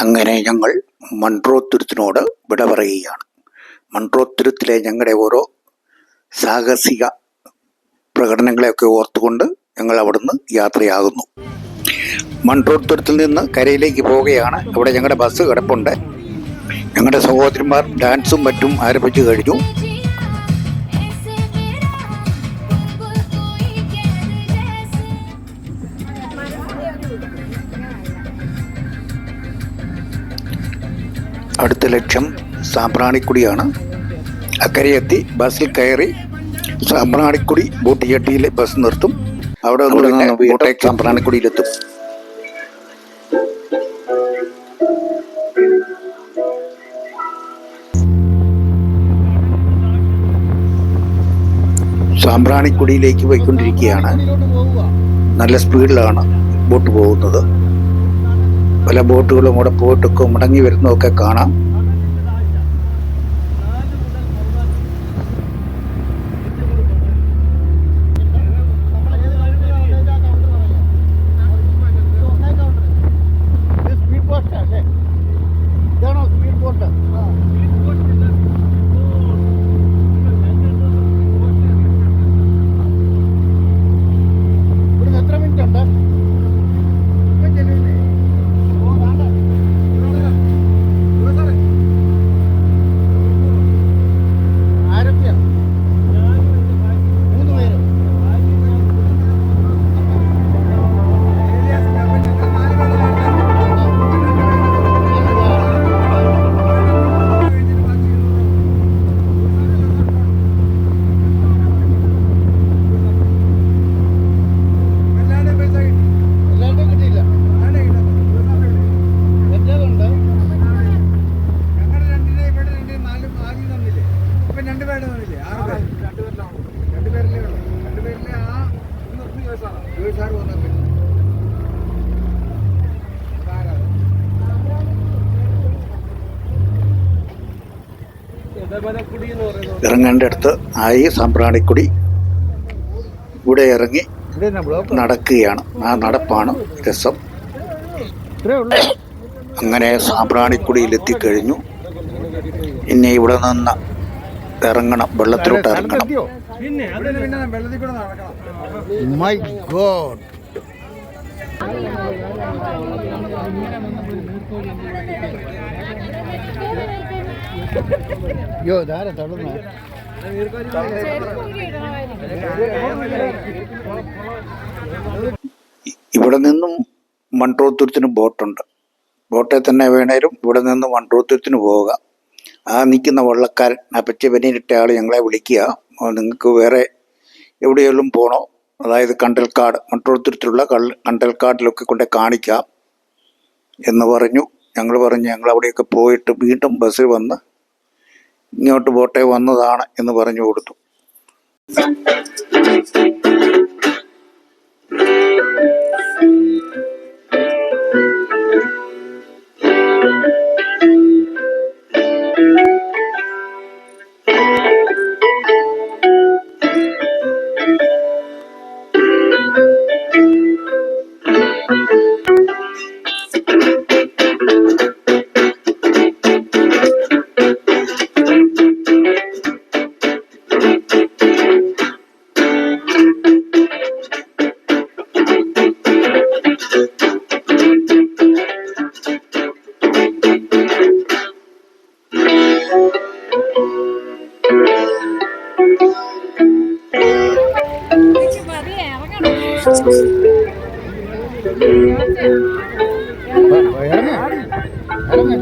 അങ്ങനെ ഞങ്ങൾ മൺട്രോത്തുരുത്തിനോട് വിട പറയുകയാണ്. മൺട്രോത്തുരുത്തിലെ ഞങ്ങളുടെ ഓരോ സാഹസിക പ്രകടനങ്ങളെയൊക്കെ ഓർത്തുകൊണ്ട് ഞങ്ങൾ അവിടുന്ന് യാത്രയാകുന്നു. മൺട്രോത്തുരുത്തിൽ നിന്ന് കരയിലേക്ക് പോവുകയാണ്. അവിടെ ഞങ്ങളുടെ ബസ് കിടപ്പുണ്ട്. ഞങ്ങളുടെ സഹോദരന്മാർ ഡാൻസും മറ്റും ആരംഭിച്ചു കഴിഞ്ഞു. അടുത്ത ലക്ഷ്യം സാമ്പ്രാണിക്കുടിയാണ്. അക്കരയെത്തി ബസ്സിൽ കയറി സാമ്പ്രാണിക്കുടി ബോട്ട് ജെട്ടിയിൽ ബസ് നിർത്തും. അവിടെ നിന്ന് സാമ്പ്രാണിക്കുടിയിലെത്തും. സാമ്പ്രാണിക്കുടിയിലേക്ക് പോയിക്കൊണ്ടിരിക്കുകയാണ്. നല്ല സ്പീഡിലാണ് ബോട്ട് പോകുന്നത്. പല ബോട്ടുകളും കൂടെ പോയിട്ടൊക്കെ മുടങ്ങി വരുന്നതൊക്കെ കാണാം. ഇറങ്ങേണ്ട അടുത്ത് ആയി സാമ്പ്രാണിക്കുടി ഇവിടെ ഇറങ്ങി നടക്കുകയാണ്. ആ നടപ്പാണ് രസം. അങ്ങനെ സാമ്പ്രാണിക്കുടിയിൽ എത്തിക്കഴിഞ്ഞു ഇനി ഇവിടെ നിന്ന് ഇറങ്ങണം. വെള്ളത്തിലോട്ട് ഇറങ്ങണം. മൈ ഗോഡ് യോ ധാര തള്ളുന്ന? ഇവിടെ നിന്നും മൺട്രോത്തുരത്തിന് ബോട്ടുണ്ട്. ബോട്ടിൽ തന്നെ വേണേലും ഇവിടെ നിന്ന് മൺട്രോത്തുരത്തിന് പോവുക. ആ നിൽക്കുന്ന വള്ളക്കാരൻ ആ പച്ച പനിയിലിട്ട ആൾ ഞങ്ങളെ വിളിക്കുക. നിങ്ങൾക്ക് വേറെ എവിടെയെങ്കിലും പോകണോ അതായത് കണ്ടൽക്കാട് മൺട്രോത്തുരത്തിലുള്ള കണ്ടൽക്കാടിലൊക്കെ കൊണ്ട് കാണിക്കാം എന്ന് പറഞ്ഞു. ഞങ്ങൾ പറഞ്ഞു ഞങ്ങൾ അവിടെയൊക്കെ പോയിട്ട് വീണ്ടും ബസ്സിൽ വന്ന് ഇങ്ങോട്ട് പോട്ടെ വന്നതാണ് എന്ന് പറഞ്ഞു കൊടുത്തു.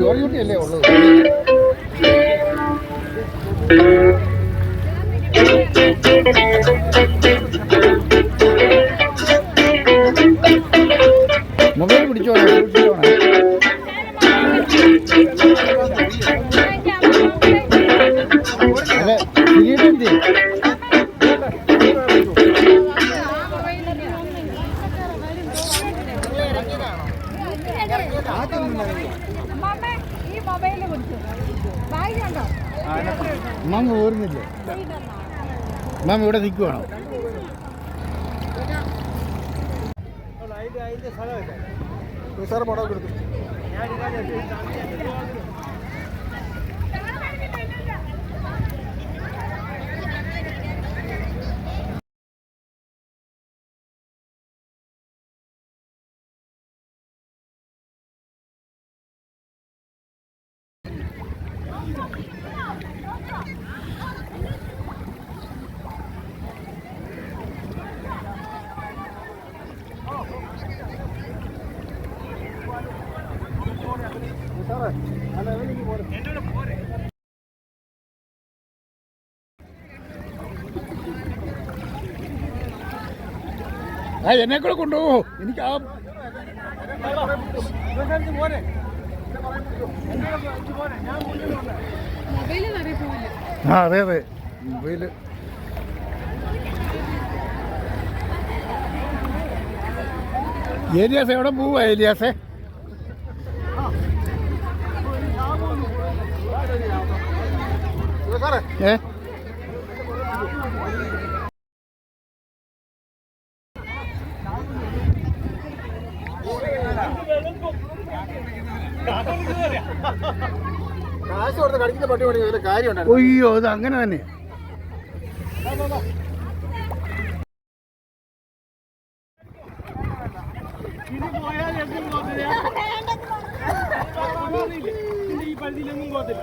ജോലി കുട്ടിയല്ലേ ഉള്ളത് മാമ ഓർന്നില്ലേ മാം ഇവിടെ നിൽക്കുവാണോ സാറ് പടം കൊടുത്തു ആ എന്നെ കൂടെ കൊണ്ടുപോകോ. എനിക്ക് ആ ആ അതെ അതെ. മൊബൈൽ. ഏലിയാസ് എവിടെ പോവാ ഏലിയാസേ? ഏ? കാശ് കൊടുത്ത് കടിക്കുന്ന പട്ടി പണി അതിൽ കാര്യമുണ്ടായിരുന്നു അയ്യോ അത് അങ്ങനെ തന്നെ മാ- ദേ.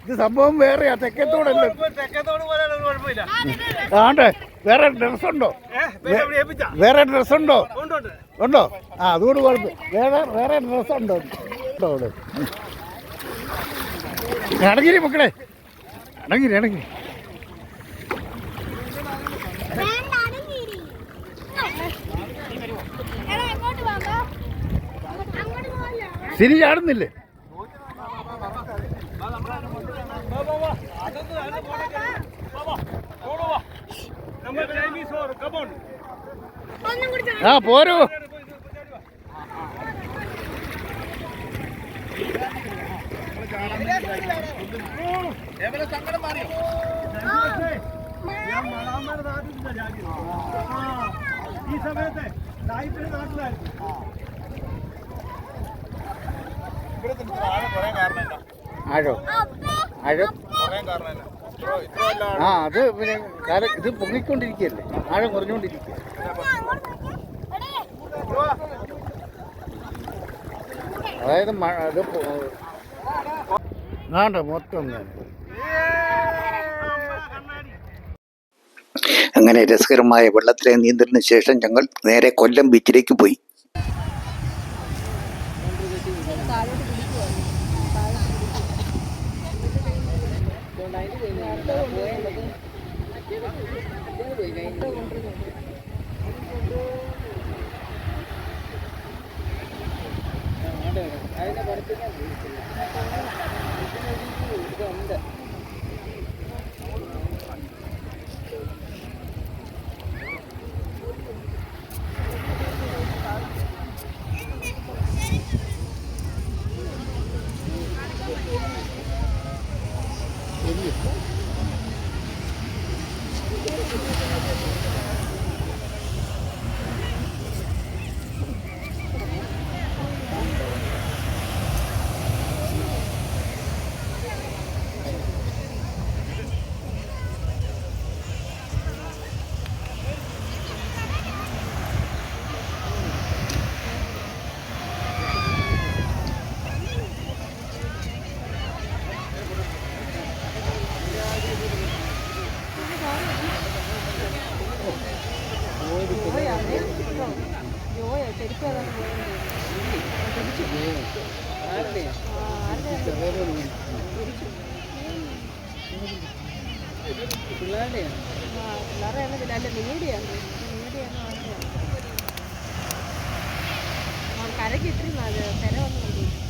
ഇത് സംഭവം വേറെയാ തെക്കത്തോടല്ല? ആണ്ടെ വേറെ ഡ്രസ് ഉണ്ടോ വേറെ ഡ്രസ് ഉണ്ടോ ഉണ്ടോ? ആ അതുകൊണ്ട് കുഴപ്പം വേറെ വേറെ ഡ്രസ് ഉണ്ടോ ഉണ്ടോ അവിടെ? അടങ്ങിരി മക്കളെ. അടങ്ങിരി അടങ്ങിരി അങ്ങോട്ട് ചാടുന്നില്ലേ? ആ പോരൂ. എവിടെ സങ്കടം പോരൂ ഈ സമയത്ത് സായിപ്പിന്റെ നാട്ടിലായിരുന്നു ആ അത് പിന്നെ കാലം ഇത് പൊങ്ങിക്കൊണ്ടിരിക്കുകയല്ലേ? ആഴം കുറഞ്ഞുകൊണ്ടിരിക്കുക അതായത് മഴ അത് മൊത്തം തന്നെ അങ്ങനെ രസകരമായ വെള്ളത്തിലെ നീന്തലിന് ശേഷം ഞങ്ങൾ നേരെ കൊല്ലം ബീച്ചിലേക്ക് പോയി. കരക്ക് ഇട്ടിരുന്നു അത് പെര വന്നു.